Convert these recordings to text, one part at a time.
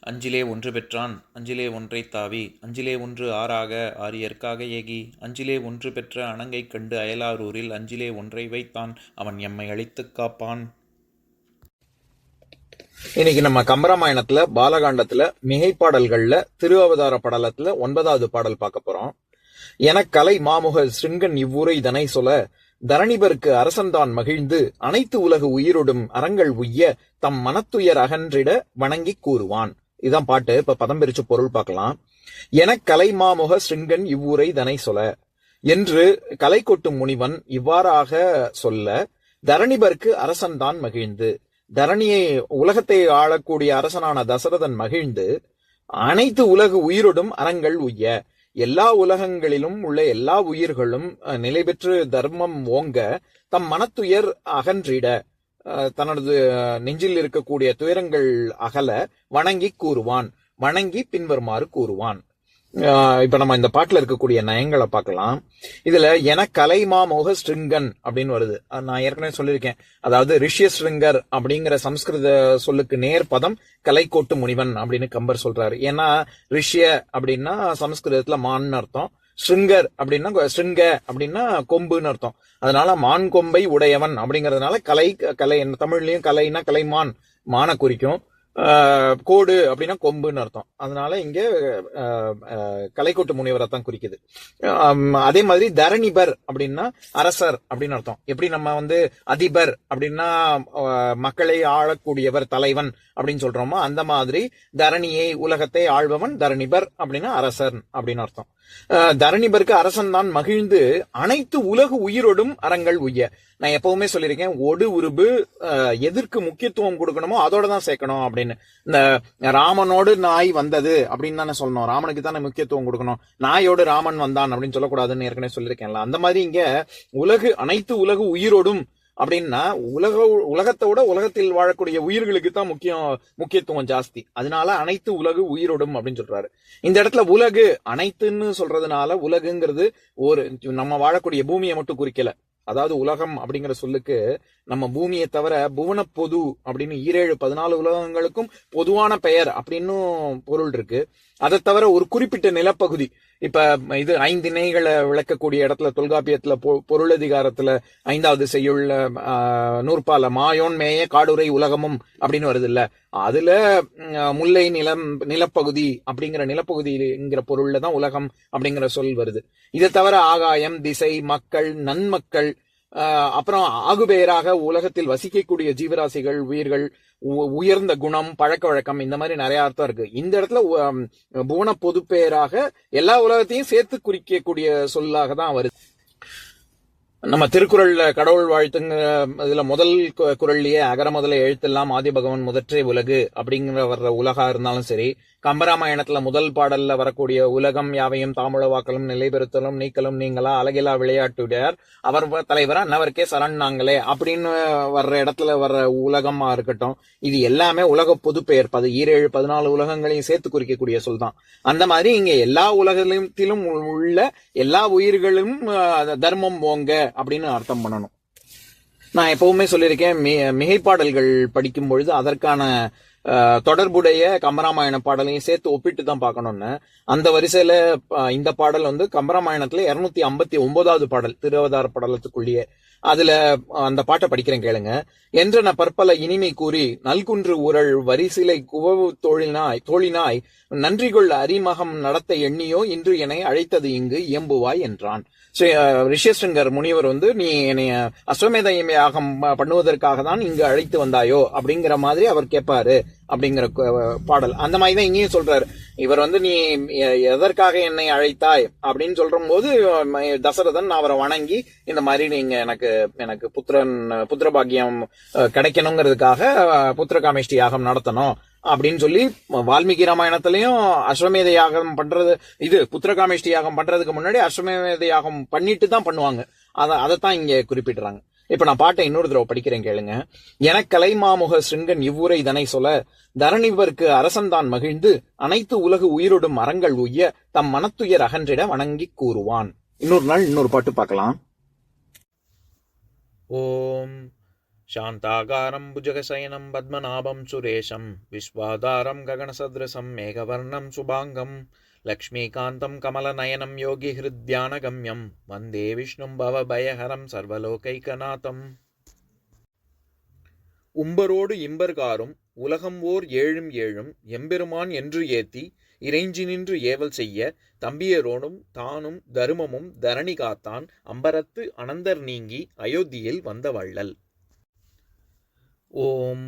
அஞ்சிலே ஒன்று பெற்றான் அஞ்சிலே ஒன்றை தாவி அஞ்சிலே ஒன்று ஆறாக ஆரியற்காக ஏகி அஞ்சிலே ஒன்று பெற்ற அணங்கை கண்டு அயலாரூரில் அஞ்சிலே ஒன்றை வைத்தான் அவன் எம்மை அழித்துக் காப்பான். இன்னைக்கு நம்ம கம்பராமாயணத்துல பாலகாண்டத்துல மிகைப்பாடல்கள்ல திருஅவதார படலத்துல ஒன்பதாவது பாடல் பார்க்க போறோம். என கலை மாமுக சிங்கன் இவ்வூரை இதனை சொல்ல தரணிபருக்கு அரசன்தான் மகிழ்ந்து அனைத்து உலகு உயிரொடும் அறங்கள் உய்ய தம் மனத்துயர் அகன்றிட வணங்கிக் கூறுவான். இதான் பாட்டு. இப்ப பதம் பிரிச்சு பொருள் பார்க்கலாம். என கலை மாமுக சிருங்கன் இவ்வூரை தனை சொல்ல என்று கலை கொட்டும் முனிவன் இவ்வாறாக சொல்ல தரணிபருக்கு அரசன்தான் மகிழ்ந்து. தரணியை உலகத்தை ஆளக்கூடிய அரசனான தசரதன் மகிழ்ந்து அனைத்து உலகு உயிரோடும் அறங்கள் உய்ய. எல்லா உலகங்களிலும் உள்ள எல்லா உயிர்களும் அஹ், நிலை பெற்று தர்மம் ஓங்க தம் மனத்துயர் அகன்றிட. தனது நெஞ்சில் இருக்கக்கூடிய துயரங்கள் அகல வணங்கி கூறுவான். வணங்கி பின்வருமாறு கூறுவான். இப்ப நம்ம இந்த பாட்டுல இருக்கக்கூடிய நயங்களை பார்க்கலாம். இதுல என கலைமாமோக ஸ்ருங்கன் அப்படின்னு வருது. நான் ஏற்கனவே சொல்லியிருக்கேன். அதாவது ரிஷ்ய ஸ்ட்ரிங்கர் அப்படிங்கிற சம்ஸ்கிருத சொல்லுக்கு நேர் பதம் கலைக்கோட்டு முனிவன் அப்படின்னு கம்பர் சொல்றாரு. ஏன்னா ரிஷ்ய அப்படின்னா சம்ஸ்கிருதத்துல மான்னு அர்த்தம். ஸ்ருங்கர் அப்படின்னா ஸ்ருங்க அப்படின்னா கொம்புன்னு அர்த்தம். அதனால மான் கொம்பை உடையவன் அப்படிங்கறதுனால கலை கலை தமிழ்லயும் கலைனா கலைமான் மான குறிக்கும். கோடு அப்படின்னா கொம்புன்னு அர்த்தம். அதனால இங்க கலைக்கோட்டு முனிவரை தான் குறிக்குது. அதே மாதிரி தரணிபர் அப்படின்னா அரசர் அப்படின்னு அர்த்தம். எப்படி நம்ம வந்து அதிபர் அப்படின்னா மக்களை ஆளக்கூடியவர் தலைவன் அப்படின்னு சொல்றோமோ அந்த மாதிரி தரணியை உலகத்தை ஆள்பவன் தரணிபர் அப்படின்னா அரசர் அப்படின்னு அர்த்தம். தரணிபருக்கு அரசன் தான் மகிழ்ந்து அனைத்து உலகு உயிரோடும் அறங்கள் உய்ய. நான் எப்பவுமே சொல்லியிருக்கேன் ஒடு உருபு எதற்கு முக்கியத்துவம் கொடுக்கணுமோ அதோட தான் சேர்க்கணும் அப்படின்னு. இந்த ராமனோடு நாய் வந்தது அப்படின்னு தானே சொல்லணும். ராமனுக்கு தானே முக்கியத்துவம் கொடுக்கணும். நாயோடு ராமன் வந்தான் அப்படின்னு சொல்லக்கூடாதுன்னு ஏற்கனவே சொல்லியிருக்கேன்ல. அந்த மாதிரி இங்க உலகு அனைத்து உலகு உயிரோடும் அப்படின்னா உலக உலகத்தோட உலகத்தில் வாழக்கூடிய உயிர்களுக்கு தான் முக்கியம் முக்கியத்துவம் ஜாஸ்தி. அதனால அனைத்து உலகு உயிரோடும் அப்படின்னு சொல்றாரு. இந்த இடத்துல உலகு அனைத்துன்னு சொல்றதுனால உலகுங்கிறது ஒரு நம்ம வாழக்கூடிய பூமியை மட்டும் குறிக்கல. அதாவது உலகம் அப்படிங்கிற சொல்லுக்கு நம்ம பூமியை தவிர புவன பொது அப்படின்னு ஈரேழு பதினாலு உலகங்களுக்கும் பொதுவான பெயர் அப்படின்னும் பொருள் இருக்கு. அதை தவிர ஒரு குறிப்பிட்ட நிலப்பகுதி இப்ப இது ஐந்து இணைகளை விளக்கக்கூடிய இடத்துல தொல்காப்பியத்துல பொ- பொருளதிகாரத்துல ஐந்தாவது செய்யுள்ள நூற்பால மாயோன் மேய காடுரை உலகமும் அப்படின்னு வருது இல்ல அதுல முல்லை நிலம் நிலப்பகுதி அப்படிங்கிற நிலப்பகுதிங்கிற பொருள்ல தான் உலகம் அப்படிங்கிற சொல் வருது. இதை தவிர ஆகாயம் திசை மக்கள் நன்மக்கள் அப்புறம் ஆகுபெயராக உலகத்தில் வசிக்கக்கூடிய ஜீவராசிகள் உயிர்கள் உ- உயர்ந்த குணம் பழக்க வழக்கம் இந்த மாதிரி நிறைய அர்த்தம் இருக்கு. இந்த இடத்துல உ- புவன பொதுப்பெயராக எல்லா உலகத்தையும் சேர்த்து குறிக்கக்கூடிய சொல்லாக தான் வருது. நம்ம திருக்குறள்ல கடவுள் வாழ்த்துங்க இதுல முதல் கு- அகர முதல எழுத்தெல்லாம் ஆதி பகவான் முதற்றே உலகு அப்படிங்கிற வர்ற உலகா இருந்தாலும் சரி கம்பராமாயணத்துல முதல் பாடல்ல வரக்கூடிய உலகம் யாவையும் தாமுழ வாக்கலும் நிலைபெறுத்தலும் நீக்கலும் நீங்களா? அழகிலா விளையாட்டுடையார். அவர் வ- தலைவரா? அன்னவருக்கே சரண் நாங்களே. அப்படின்னு வர்ற இடத்துல வர்ற உலகமா இருக்கட்டும் இது எல்லாமே உலக பொதுப்பெயர் பது ஈரேழு பதினாலு உலகங்களையும் சேர்த்து குறிக்கக்கூடிய சொல் தான். அந்த மாதிரி இங்க எல்லா உலகத்திலும் உள்ள எல்லா உயிர்களும் தர்மம் ஓங்க அப்படின்னு அர்த்தம் பண்ணணும். நான் எப்பவுமே சொல்லியிருக்கேன் மிகைப்பாடல்கள் படிக்கும் பொழுது அதற்கான தொடர்புடைய கம்பராமாயண பாடலையும் சேர்த்து ஒப்பிட்டு தான் பார்க்கணும்னு. அந்த வரிசையில இந்த பாடல் வந்து கம்பராமாயணத்துல இருநூத்தி ஐம்பத்தி ஒன்பதாவது பாடல் திருவதார படலத்துக்குள்ளேயே. அதுல அந்த பாட்டை படிக்கிறேன் கேளுங்க. என்றன பற்பல இனிமை கூறி நல்குன்று உரள் வரிசிலை குவவு தோழினாய் தோழினாய் நன்றிகொள் அரிமகம் நடத்த எண்ணியோ இன்று என்னை அழைத்தது இங்கு இயம்புவாய் என்றான். ஸ்ரீ அஹ், முனிவர் வந்து நீ என்னைய அஸ்வமேத யாகம் பண்ணுவதற்காக தான் இங்கு அழைத்து வந்தாயோ? அப்படிங்கிற மாதிரி அவர் கேட்பாரு அப்படிங்கிற பாடல். அந்த மாதிரி தான் இங்கேயும் சொல்றாரு. இவர் வந்து நீ எ- எதற்காக என்னை அழைத்தாய்? அப்படின்னு சொல்ற போது தசரதன் அவரை வணங்கி இந்த மாதிரி நீங்க எனக்கு எனக்கு புத்திரன் புத்திர பாக்கியம் கிடைக்கணுங்கிறதுக்காக புத்திர காமேஷ்டி யாகம் நடத்தணும். அப்படின்னு சொல்லி வால்மீகி ராமாயணத்திலையும் அஸ்வமேத யாகம் பண்றது இது புத்திரகாமேஷ்டி யாகம் பண்றதுக்கு முன்னாடி அஸ்வமேத யாகம் பண்ணிட்டு தான் பண்ணுவாங்க. அதை அதைத்தான் இங்க குறிப்பிடுறாங்க. இப்ப நான் பாட்டை இன்னொரு தடவை படிக்கிறேன் கேளுங்க எனக்கலை மாமுக சிருங்கன் இவ்வுரை இதனை சொல்ல தரணிவர்க்கு அரசன்தான் மகிழ்ந்து அனைத்து உலகு உயிரோடும் மரங்கள் உய்ய தம் மனத்துயர் அகன்றிட வணங்கிக் கூறுவான் இன்னொரு நாள் இன்னொரு பாட்டு பார்க்கலாம் ॐ शान्ताकारं भुजगशयनं पद्मनाभं सुरेशं विश्वाधारं गगनसदृशं मेघवर्णं शुभाङ्गं लक्ष्मीकान्तं कमलनयनं योगिहृद्यानगम्यं वन्दे विष्णुं भवभयहरं सर्वलोकैकनाथम् உம்பரோடு இம்பர்காரும் உலகம் ஓர் ஏழும் ஏழும் எம்பெருமான் என்று ஏத்தி இறைஞ்சி நின்று ஏவல் செய்ய தம்பியரோனும் தானும் தருமமும் தரணி காத்தான் அம்பரத்து அனந்தர் நீங்கி அயோத்தியில் வந்த வள்ளல் ஓம்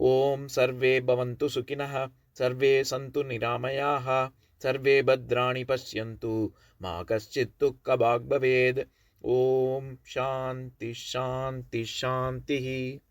ॐ सर्वे भवन्तु सुखिनः, सर्वे सन्तु निरामयाः, सर्वे भद्राणि पश्यन्तु, मा कश्चित् दुःखभाग् भवेद्। ॐ शान्ति शान्ति, शान्तिः।